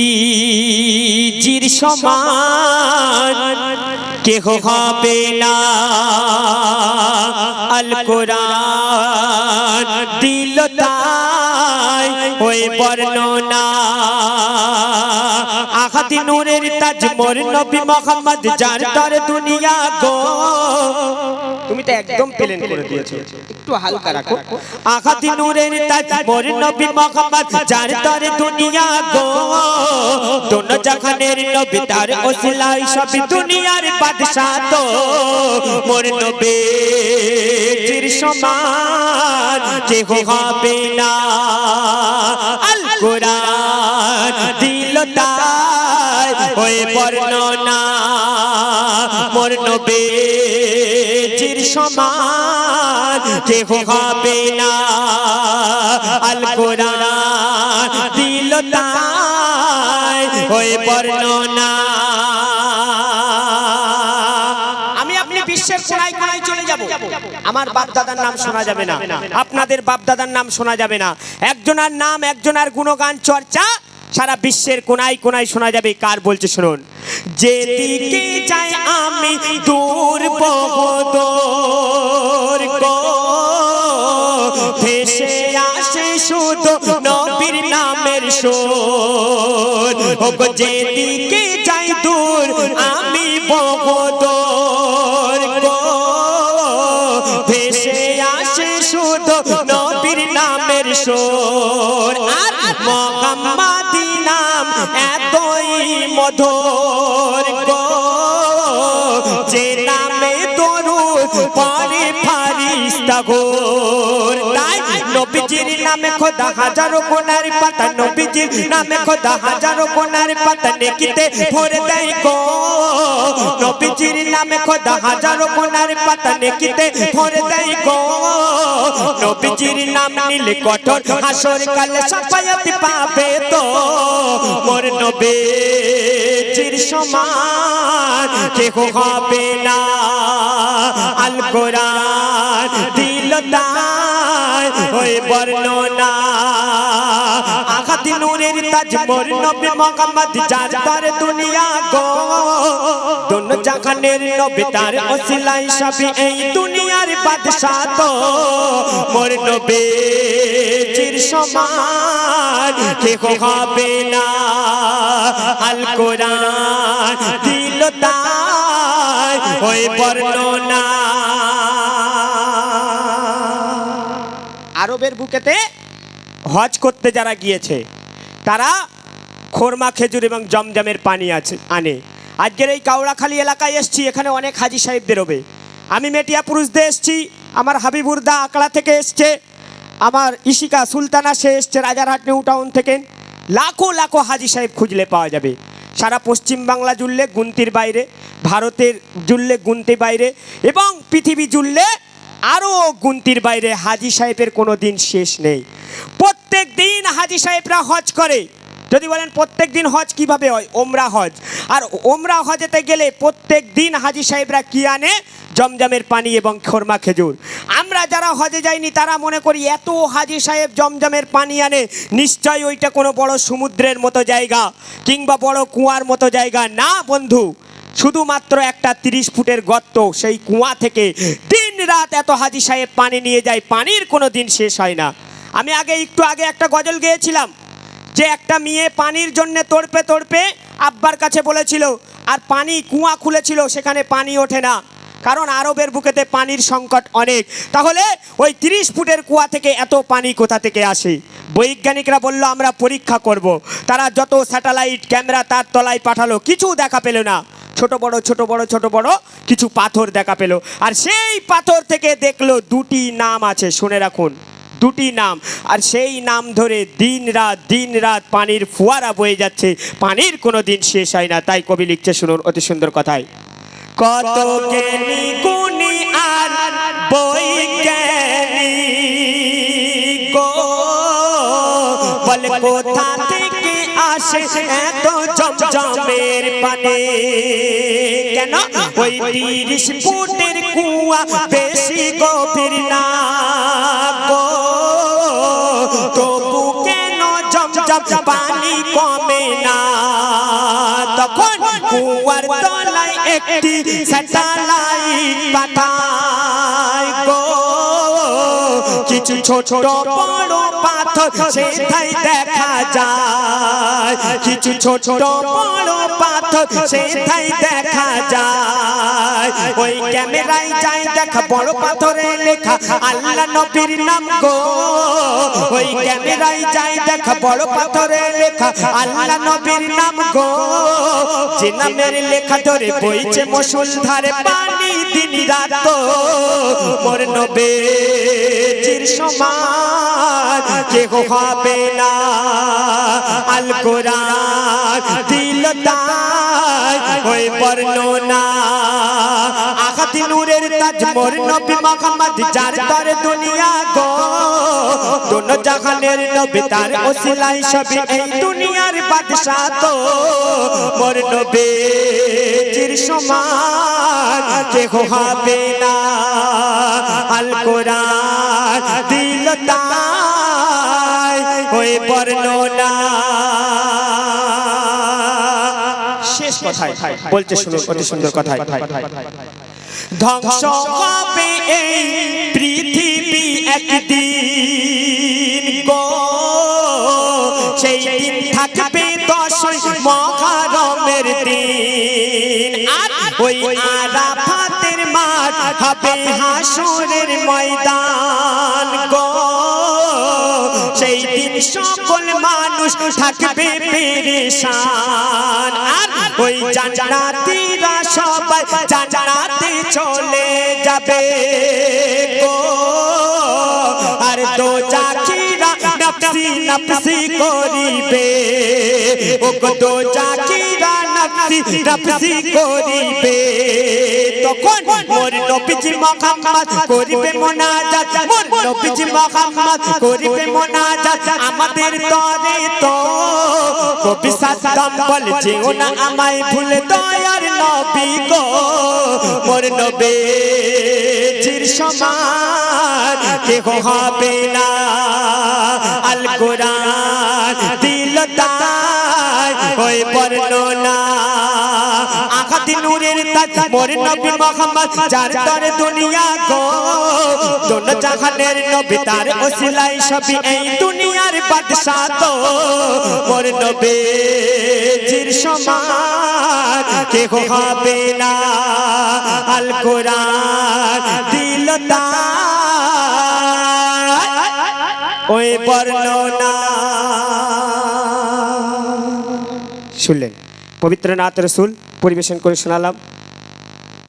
নবীজির সমান কেহ হবে না। আল কোরআন দিল তাই ওই বর্ণনা। আহাতি নূরের তাজ মোর নবী মোহাম্মদ যার তার দুনিয়া গো। তুমি তো একদম প্লেন করে দিয়েছ। একটু হালকা রাখো। আহাতি নূরের তাজ মোর নবী মোহাম্মদ যার তার দুনিয়া গো। দোনো জাহানের নবী তার ওসিলাই সব দুনিয়ার বাদশাহ তো। মোর নবী জির সমান কেহ হবে না। আল কোরআন দিল তাই ওই বর্ণনা মোর নবী জির সমান, কেহ হবে না। আল কোরআন দিল তাই, ওই বর্ণনা বিশ্বের কোনায় কোনায় চলে যাব। আমার বাপ দাদার নাম শোনা যাবে না। আপনাদের বাপ দাদার নাম শোনা যাবে না। একজনের নাম, একজনের গুণগান, চর্চা সারা বিশ্বের কোনায় কোনায় শোনা যাবে, কার বলছে শুনুন। যেদিকে যাই আমি দূর বহুদূর ভেসে আসে শুধু নবীর নামের গো যেদিকে মধুর গো, যে নামে দরুদ পরে ফারিস্তা গোর তাই নবীজির নামে খোদা হাজারো কোনার পাতা, নবীজির নামে খোদা হাজারো কোনার পাতা নেকিতে ভরে দেয় গো। নবীজির নামে খোদা হাজারো কোনার পাতা নেকিতে ভরে দেয় গো। নবীজির নাম নিলে কঠোর হাসর কালে সাফায়াত পাবে তো। মোর নবীজির সমান কেহ হবে না। আল কোরআন দিল তাই ওই বর্ণনা। আঘাতি নূরের তাজ মোর নবী মোহাম্মদ যার তার দুনিয়া গো। দোনো জাহানের নবী তার ওসিলাই সবই এই দুনিয়ার বাদশাহ তো। মোর নবী চির সমান কেহ হবে না। আল কোরআন দিল তাই ওই বর্ণনা। আরবের বুকেতে হজ করতে যারা গিয়েছে, তারা খোরমা, খেজুর এবং জমজমের পানি আছে, আনে। আজকের এই কাউড়াখালী এলাকায় এসছি, এখানে অনেক হাজি সাহেব বেরোবে আমি মেটিয়া পুরুষদের এসছি, আমার হাবিবুরদা আকড়া থেকে এসছে, আমার ইশিকা সুলতানা, সে এসছে রাজারহাট নিউ টাউন থেকে। লাখো লাখো হাজি সাহেব খুঁজলে পাওয়া যাবে। সারা পশ্চিম বাংলা জুড়লে গুনতির বাইরে, ভারতের জুড়লে গুনতির বাইরে, এবং পৃথিবী জুড়লে আরও গুনতির বাইরে হাজি সাহেবের কোনো দিন শেষ নেই। প্রত্যেক দিন হাজি সাহেবরা হজ করে। যদি বলেন প্রত্যেক দিন হজ কীভাবে হয়? ওমরা হজ। আর ওমরা হজেতে গেলে প্রত্যেক দিন হাজি সাহেবরা কি আনে? জমজমের পানি এবং খোরমা খেজুর। আমরা যারা হজে যাইনি, তারা মনে করি এত হাজি সাহেব জমজমের পানি আনে, নিশ্চয়ই ওইটা কোনো বড় সমুদ্রের মতো জায়গা কিংবা বড় কুয়ার মতো জায়গা না বন্ধু। শুধুমাত্র একটা তিরিশ ফুটের গর্ত, সেই কুয়া থেকে দিন রাত এত হাজি সাহেব পানি নিয়ে যায়, পানির কোনো দিন শেষ হয় না। আমি আগে একটু আগে একটা গজল গেয়েছিলাম যে একটা মেয়ে পানির জন্য তড়পে তড়পে আব্বার কাছে বলেছিল, আর পানি কুয়া খুলেছিল, সেখানে পানি ওঠে না। কারণ আরবের বুকেতে পানির সংকট অনেক। তাহলে ওই তিরিশ ফুটের কুয়া থেকে এত পানি কোথা থেকে আসে? বৈজ্ঞানিকরা বলল, আমরা পরীক্ষা করব। তারা যত স্যাটেলাইট ক্যামেরা তার তলায় পাঠালো, কিছু দেখা পেল না। ছোট বড় ছোট বড় ছোট বড়, কিছু পাথর দেখা পেল। আর সেই পাথর থেকে দেখল দুটি নাম আছে, শুনে রাখুন। দুটি নাম, আর সেই নাম ধরে দিন রাত দিন রাত পানির ফুয়ারা বয়ে যাচ্ছে। পানির কোনো দিন শেষ হয় না, তাই কবি লিখছে শুনুন অতি সুন্দর কথায়। কত কোথা থেকে আসে এত জমজমের পানি? কেন ওই তিরিশ ফুটের কুয়া বেশি গভীর না? পানি কমে না। তখন কুয়ার তলায় একটি স্যাটেলাইট পাঠায় গো। কিছু ছোট বড় পাথর সেটাই দেখা যায়। কিছু ছোট বড় পাথর সেটাই দেখা যায়। ওই ক্যামেরায় যাই দেখা বড় পাথরে লেখা। আল্লাহ নবীর নাম গো। ওই ক্যামেরায় যাই দেখা বড় পাথরে লেখা। আল্লাহ নবীর নাম গো। যে নামের লেখা ধরে বইছে মশুল ধারে পানি দিন রাত। মোর নবীর সমান কেহ হবে না। আল কোরআন দিল তাই ওই বর্ণনা আখাতি নূরের তাজ মোর নবী মুহাম্মদ, যার তার দুনিয়া গো। দোনো জাহানের নবী তার ওসিলাই সবই এই দুনিয়ার বাদশা তো। মোর নবী জির সমান কেহ হবে না। আল কোরআন দিল তাই, ওই বর্ণনা শেষ কথায় বলতে শুনুন অতি সুন্দর কথায়। ধ্বংস হবে এই পৃথিবী একদিন গো। সেই দিন থাকবে দশই মহারমের দিন। আর ওই আরাফাতের মাঠ হবে হাসুরের ময়দান গো। সেই দিন সকল মানুষ থাকবে পেরেশান। আর ওই জান্নাতীরা সবাই জান্নাতে চলে যাবে গো। আর দো জাকিরা নফসি নফসি করিবে। ও দো জাকিরা নফসি নফসি করিবে। তখন মোর নবীজি মুহাম্মদ করিবে মোনাজাত মোর নবীজি মুহাম্মদ করিবে মোনাজাত আমাদের তরে তো কবি সাদ্দাম বলে যেও না আমায় ভুলে দয়ার নবী গো। মোর নবীজির সমান কেহ হবে না। আল কোরআন দিল তাই বর্ণনা আখাতি নূরের তাজ, মোর নবী মুহাম্মদ, যার তরে দুনিয়া গো। দোনো জাহানের নবী, তার ওসিলাই সবই এই দুনিয়ার বাদশা তো মোর নবী জির সমান কেহ হবে না। আল কোরআন দিল তাই ওই বর্ণনা। শুনলেন? পবিত্র নাথ রসুল পরিবেশন করে শোনালাম।